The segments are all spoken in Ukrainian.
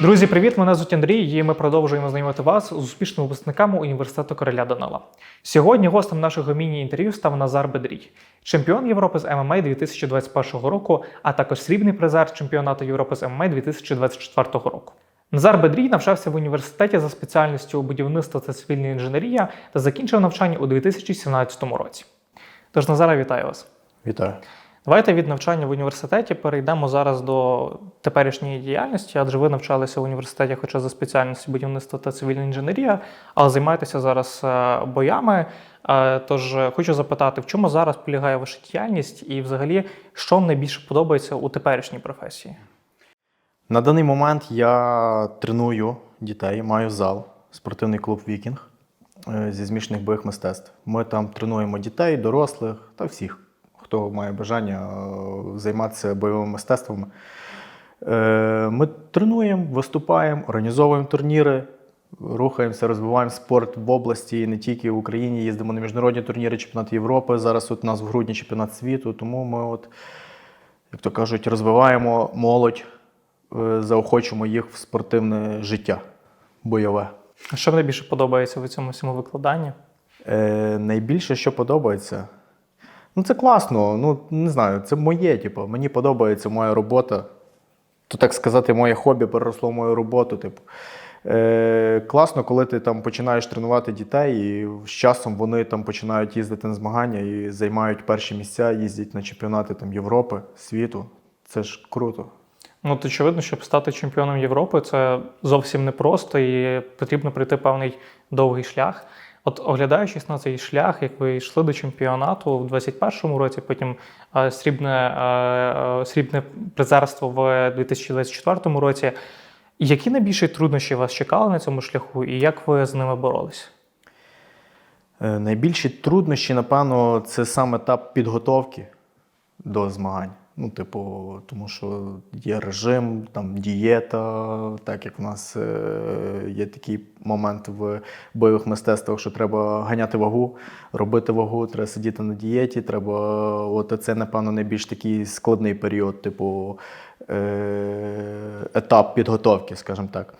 Друзі, привіт! Мене звуть Андрій, і ми продовжуємо знайомити вас з успішними випускниками університету Короля Данила. Сьогодні гостем нашого міні-інтерв'ю став Назар Бедрій, чемпіон Європи з ММА 2021 року, а також срібний призер чемпіонату Європи з ММА 2024 року. Назар Бедрій навчався в університеті за спеціальністю будівництва та цивільна інженерія та закінчив навчання у 2017 році. Тож, Назара, вітаю вас! Вітаю. Давайте від навчання в університеті перейдемо зараз до теперішньої діяльності, адже ви навчалися в університеті, хоча за спеціальністю будівництва та цивільна інженерія, але займаєтеся зараз е, боями. Е, Тож е, хочу запитати, в чому зараз полягає ваша діяльність, і взагалі, що вам найбільше подобається у теперішній професії? На даний момент я треную дітей, маю зал, спортивний клуб Вікінг зі змішаних бойових мистецтв. Ми там тренуємо дітей, дорослих та всіх, хто має бажання е, займатися бойовими мистецтвами. Е, Ми тренуємо, виступаємо, організовуємо турніри, рухаємося, розвиваємо спорт в області, і не тільки в Україні. Їздимо на міжнародні турніри, чемпіонат Європи. Зараз от у нас в грудні чемпіонат світу. Тому ми, от, як то кажуть, розвиваємо молодь, е, заохочуємо їх в спортивне життя бойове. А Що найбільше подобається в цьому всьому викладанні? Е, найбільше, що подобається. Ну, це класно. Ну, не знаю, це моє, типу, мені подобається моя робота. То, так сказати, моє хобі переросло в мою роботу. Типу. Е, класно, коли ти там починаєш тренувати дітей, і з часом вони там починають їздити на змагання і займають перші місця, їздять на чемпіонати там, Європи, світу. Це ж круто. Ну, очевидно, щоб стати чемпіоном Європи, це зовсім непросто і потрібно пройти певний довгий шлях. От оглядаючись на цей шлях, як ви йшли до чемпіонату в 21-му році, потім е, срібне, е, е, срібне призерство в 2024 році. Які найбільші труднощі вас чекали на цьому шляху, і як ви з ними боролися? Е, Найбільші труднощі, напевно, це сам етап підготовки до змагань. Ну, типу, тому що є режим, там дієта, так як в нас е, є такий момент в бойових мистецтвах, що треба ганяти вагу, робити вагу, треба сидіти на дієті. Треба, от це, напевно, найбільш такий складний період, типу е, етап підготовки, скажімо так.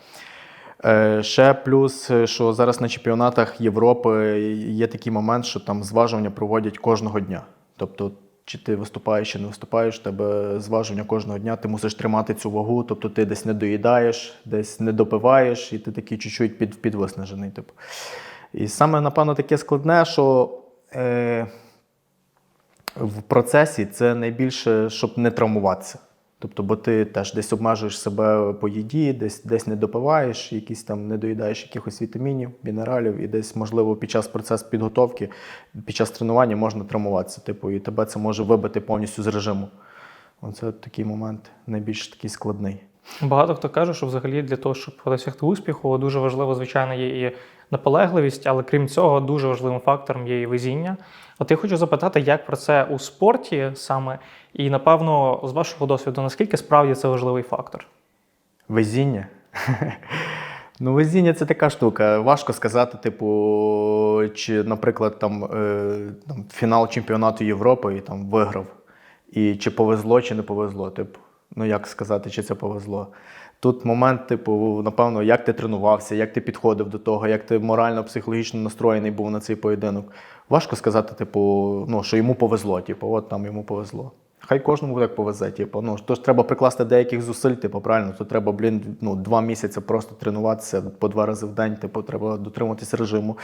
Е, Ще плюс, що зараз на чемпіонатах Європи є такий момент, що там зважування проводять кожного дня. Тобто, чи ти виступаєш, чи не виступаєш, тебе зважування кожного дня, ти мусиш тримати цю вагу, тобто ти десь не доїдаєш, десь не допиваєш, і ти такий чуть-чуть під, підвиснажений. Типу. І саме, напевно, таке складне, що е, в процесі це найбільше, щоб не травмуватися. Тобто, бо ти теж десь обмежуєш себе по їді, десь, десь не допиваєш, якісь там не доїдаєш якихось вітамінів, мінералів, і десь, можливо, під час процесу підготовки, під час тренування можна травмуватися. Типу, і тебе це може вибити повністю з режиму. Оце такий момент найбільш такий складний. Багато хто каже, що взагалі для того, щоб досягти успіху, дуже важливо, звичайно, є і наполегливість, але крім цього, дуже важливим фактором є і везіння. От я хочу запитати, як про це у спорті саме, і напевно, з вашого досвіду, наскільки справді це важливий фактор? Везіння. Ну, везіння це така штука. Важко сказати, типу, чи, наприклад, там, е, там фінал чемпіонату Європи і там виграв. І чи повезло, чи не повезло. Типу, ну як сказати, чи це повезло. Тут момент, типу, напевно, як ти тренувався, як ти підходив до того, як ти морально-психологічно настроєний був на цей поєдинок. Важко сказати, типу, ну, що йому повезло, типу, от там йому повезло. Хай кожному так повезе. Типу, ну, тож треба прикласти деяких зусиль, типу, правильно, то треба, блін, ну, два місяці просто тренуватися по два рази в день, типу, треба дотримуватися режиму,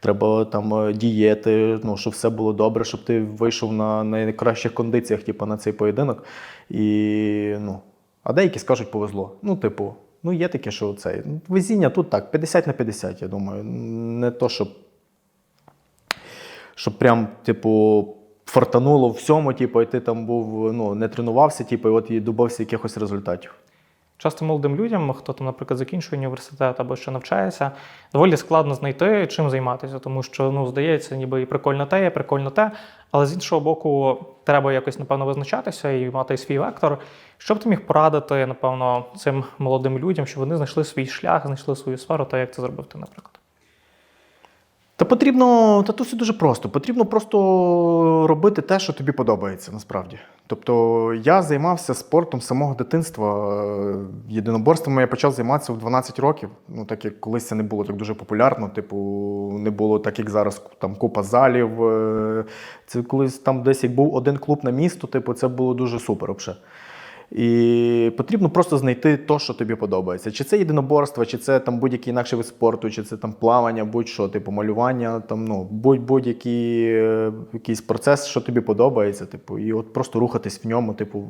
треба там е, дієти, ну, щоб все було добре, щоб ти вийшов на найкращих кондиціях, типу, на цей поєдинок. І, ну, а деякі скажуть, повезло. Ну, типу, ну є таке, що це. Везіння тут так, 50 на 50, я думаю. Не то, щоб щоб прям, типу, фартануло всьому, типу, і ти там був, ну, не тренувався, типу, і от і добився якихось результатів. Часто молодим людям, хто там, наприклад, закінчує університет або ще навчається, доволі складно знайти, чим займатися, тому що ну, здається, ніби і прикольно те, і прикольно те. Але з іншого боку, треба якось, напевно, визначатися і мати свій вектор. Що б ти міг порадити, напевно, цим молодим людям, щоб вони знайшли свій шлях, знайшли свою сферу, та як це зробив ти, наприклад? Та потрібно, та тут все дуже просто. Потрібно просто робити те, що тобі подобається, насправді. Тобто я займався спортом самого дитинства. Е, Єдиноборствами я почав займатися в 12 років. Ну, так як колись це не було так дуже популярно, типу, не було так, як зараз там купа залів. Е, Це колись там десь як був один клуб на місто, типу, це було дуже супер взагалі. І потрібно просто знайти те, що тобі подобається. Чи це єдиноборство, чи це там будь-який інакший вид спорту, чи це там плавання, будь-що, типу малювання, там ну будь- будь-який е, якийсь процес, що тобі подобається, типу, і от просто рухатись в ньому, типу,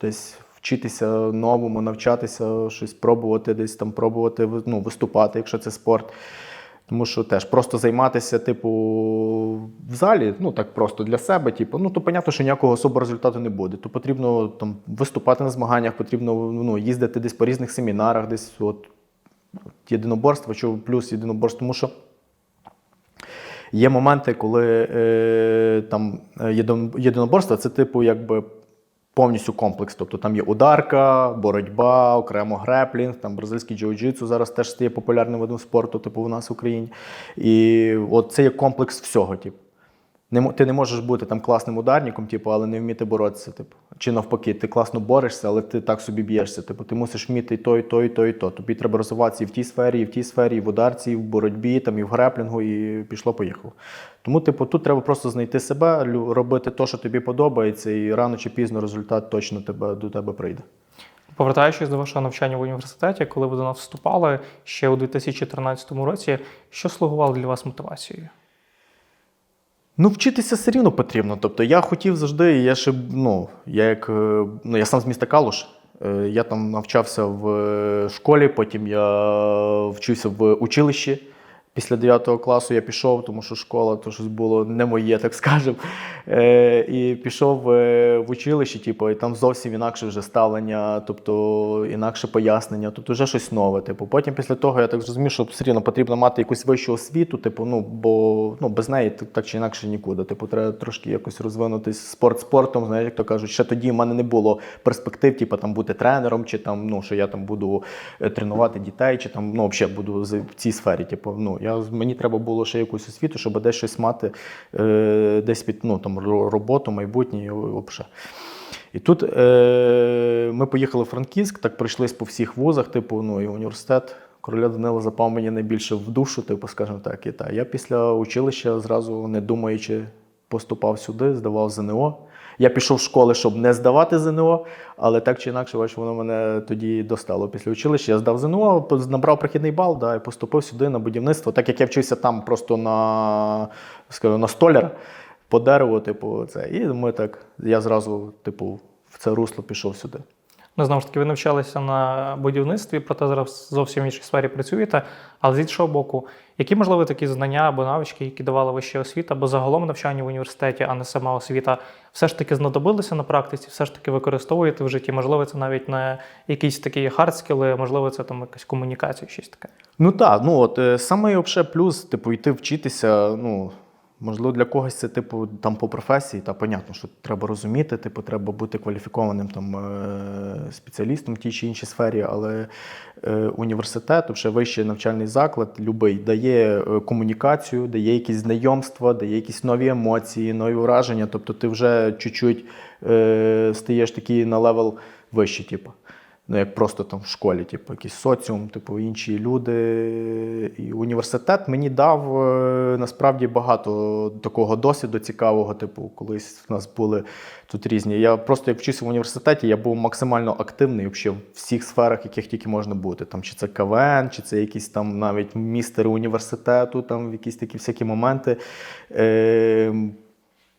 десь вчитися новому, навчатися, щось пробувати, десь там пробувати ну, виступати, якщо це спорт. Тому що теж просто займатися, типу, в залі, ну так просто для себе, типу, ну то понятно, що ніякого особого результату не буде. То потрібно там виступати на змаганнях, потрібно ну, їздити десь по різних семінарах, десь от, єдиноборство, що плюс єдиноборство, тому що. Є моменти, коли е, там е, єдиноборство це типу якби повністю комплекс. Тобто там є ударка, боротьба, окремо греплінг, там бразильський джиу-джитсу зараз теж стає популярним видом спорту, типу у нас в Україні. І от це є комплекс всього, типу. Не, ти не можеш бути там класним ударником, типу, але не вміти боротися. Типу. Чи навпаки, ти класно борешся, але ти так собі б'єшся. Типу, ти мусиш вміти і то, і то, і то, і то. Тобі треба розвиватися і в тій сфері, і в тій сфері, і в ударці, і в боротьбі, там, і в греплінгу, і пішло-поїхало. Тому, типу, тут треба просто знайти себе, робити те, що тобі подобається, і рано чи пізно результат точно тебе, до тебе прийде. Повертаючись до вашого навчання в університеті, коли ви до нас вступали ще у 2013 році, що слугувало для вас мотивацією? Ну, вчитися все рівно потрібно. Тобто я хотів завжди, я ще, ну, я як, е, ну, я сам з міста Калуш. Е, Я там навчався в е, школі, потім я вчився в училищі. Після 9 класу я пішов, тому що школа то щось було не моє, так скажемо. Е, і пішов е, в училище, типу, і там зовсім інакше вже ставлення, тобто інакше пояснення, тобто вже щось нове. Типу. Потім після того я так зрозумів, що все рівно потрібно мати якусь вищу освіту, типу, ну, бо ну, без неї так, чи інакше нікуди. Типу, треба трошки якось розвинутись спорт спортом. Знаєш, як то кажуть, ще тоді в мене не було перспектив, типу, там бути тренером, чи там, ну, що я там буду е, тренувати дітей, чи там ну, взагалі буду в цій сфері. Типу, ну, я, мені треба було ще якусь освіту, щоб десь щось мати, е, десь під ну, там, роботу, майбутнє, і взагалі. І тут е, ми поїхали в Франківськ, так пройшлись по всіх вузах, типу, ну і університет короля Данила запав мені найбільше в душу, типу, скажімо так. І та. Я після училища зразу не думаючи поступав сюди, здавав ЗНО. Я пішов в школи, щоб не здавати ЗНО, але так чи інакше, бачиш, воно мене тоді достало. Після училища я здав ЗНО, набрав прохідний бал да, і поступив сюди на будівництво. Так як я вчився там просто на, скажу, на столяр по дереву, типу, це. І ми так, я зразу, типу, в це русло пішов сюди. Ну, знову ж таки, ви навчалися на будівництві, проте зараз зовсім в іншій сфері працюєте. Але з іншого боку, які можливо такі знання або навички, які давала вища освіта, або загалом навчання в університеті, а не сама освіта, все ж таки знадобилися на практиці, все ж таки використовуєте в житті? Можливо, це навіть не якісь такі хардскіли, можливо, це там якась комунікація, щось таке. Ну так, ну от е, саме взагалі плюс, типу, йти вчитися, ну. Можливо, для когось це, типу, там по професії, та понятно, що треба розуміти, типу, треба бути кваліфікованим там е, спеціалістом в тій чи іншій сфері, але е, університет, вже вищий навчальний заклад, любий, дає е, комунікацію, дає якісь знайомства, дає якісь нові емоції, нові враження. Тобто ти вже чуть-чуть стаєш такий на левел вищий, типу. Ну, як просто там в школі, типу, якийсь соціум, типу, інші люди. І університет мені дав е, насправді багато такого досвіду цікавого. Типу, колись в нас були тут різні. Я просто як вчився в університеті, я був максимально активний взагалі в всіх сферах, яких тільки можна бути. Там, чи це КВН, чи це якісь там навіть містери університету, там якісь такі всякі моменти. Е,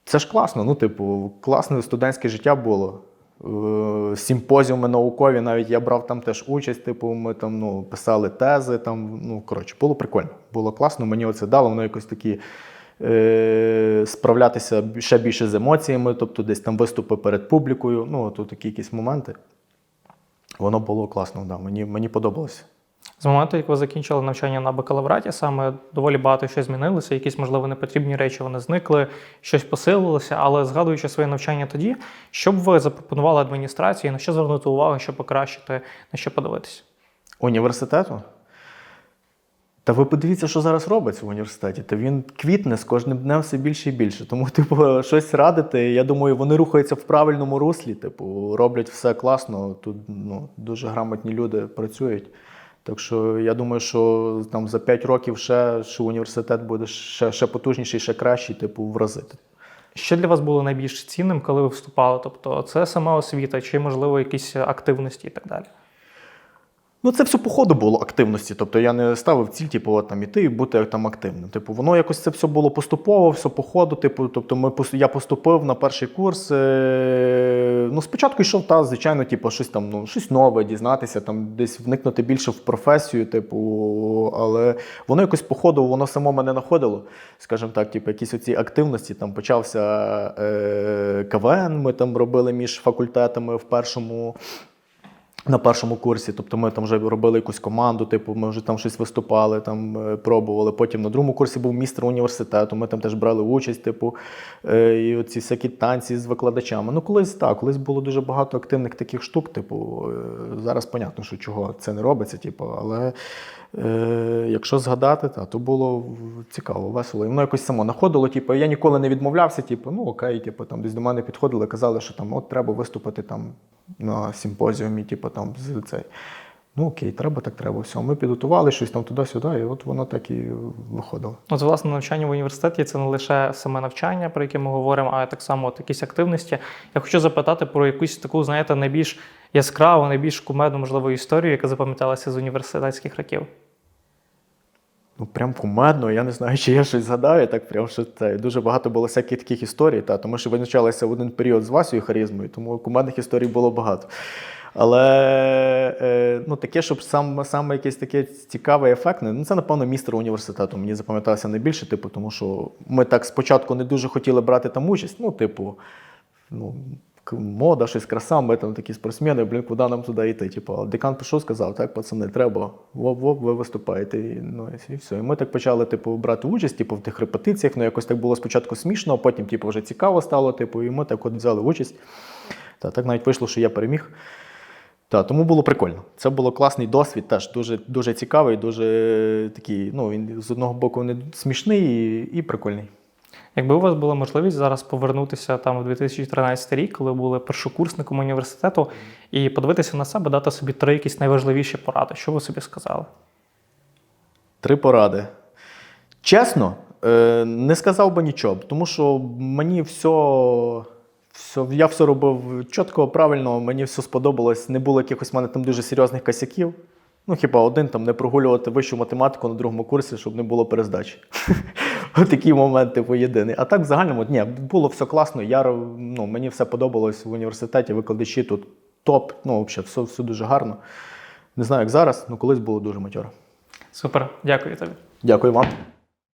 це ж класно. Ну, типу, класне студентське життя було. Е, Симпозіуми наукові, навіть я брав там теж участь. Типу, ми там ну, писали тези. Там, ну, коротше, було прикольно. Було класно, мені оце дало, воно якось такі е, справлятися ще більше з емоціями, тобто десь там виступи перед публікою. Ну, тут такі якісь моменти. Воно було класно, да. мені, мені подобалося. З моменту, як ви закінчили навчання на бакалавраті, саме доволі багато що змінилося, якісь, можливо, непотрібні речі вони зникли, щось посилилося. Але згадуючи своє навчання тоді, що б ви запропонували адміністрації, на що звернути увагу, що покращити, на що подивитися? Університету? Та ви подивіться, що зараз робиться в університеті. Та він квітне з кожним днем все більше і більше. Тому, типу, щось радити. Я думаю, вони рухаються в правильному руслі. Типу, роблять все класно. Тут ну, дуже грамотні люди працюють. Так що я думаю, що там за 5 років ще, ще університет буде ще, ще потужніший, ще кращий, типу, в рази. Що для вас було найбільш цінним, коли ви вступали? Тобто, це сама освіта, чи можливо якісь активності і так далі? Ну, це все по ходу було активності. Тобто я не ставив ціль, типу, от, там іти і бути там активним. Типу, воно якось це все було поступово, все по ходу. Типу, тобто, ми я поступив на перший курс. Е- ну, спочатку йшов та, звичайно, типу, щось там, ну, щось нове, дізнатися, там десь вникнути більше в професію, типу, але воно якось по ходу, воно само мене знаходило. Скажімо так, типу, якісь оці активності. Там почався е- КВН, ми там робили між факультетами в першому. На першому курсі, тобто ми там вже робили якусь команду, типу, ми вже там щось виступали, там е, пробували. Потім на другому курсі був містер університету. Ми там теж брали участь, типу, е, і оці всякі танці з викладачами. Ну, колись так, колись було дуже багато активних таких штук. Типу, е, зараз понятно, що чого це не робиться, типу, але е, якщо згадати, та, то було цікаво, весело. І воно якось само находило. Типу, я ніколи не відмовлявся, типу, ну окей, типу, там десь до мене підходили, казали, що там от треба виступити там на симпозіумі, типу там з цей. Ну окей, треба, так треба. Все. Ми підготували щось там туди-сюди, і от воно так і виходило. От, власне, навчання в університеті це не лише саме навчання, про яке ми говоримо, а так само от якісь активності. Я хочу запитати про якусь таку, знаєте, найбільш яскраву, найбільш кумедну, можливо, історію, яка запам'яталася з університетських років. Ну, прям кумедно, я не знаю, чи я щось згадаю, так прям що це дуже багато було всяких таких історій, та, тому що визначалися в один період з Васею харизмою, тому кумедних історій було багато. Але е, ну, таке, щоб сам, саме якесь таке цікаве і ефектне, ну це, напевно, містер університету. Мені запам'яталося найбільше, типу, тому що ми так спочатку не дуже хотіли брати там участь. Ну, типу, ну, мода, щось краса, ми там такі спортсмени, блін, куди нам туди йти? Типу, декан пішов, сказав, так, пацани, треба, воп-воп, ви виступаєте. І, ну, і все. І ми так почали, типу, брати участь, типу, в тих репетиціях. Ну, якось так було спочатку смішно, а потім, типу, вже цікаво стало, типу, і ми так от взяли участь. Та так навіть вийшло, що я переміг. Та, тому було прикольно. Це було класний досвід, теж дуже, дуже цікавий, дуже такий, ну, він з одного боку не смішний і, і прикольний. Якби у вас була можливість зараз повернутися там у 2013 рік, коли були першокурсником університету, і подивитися на себе, дати собі три якісь найважливіші поради, що ви собі сказали? Три поради. Чесно, е, не сказав би нічого, тому що мені все, все, я все робив чітко, правильно, мені все сподобалось. Не було якихось в мене там дуже серйозних косяків. Ну, хіба один там не прогулювати вищу математику на другому курсі, щоб не було перездачі. Такі моменти єдиний. А так в загальному ні, було все класно. Я, ну, мені все подобалось в університеті, викладачі тут топ, ну, взагалі, все, все дуже гарно. Не знаю, як зараз, але колись було дуже матьоро. Супер, дякую тобі. Дякую вам.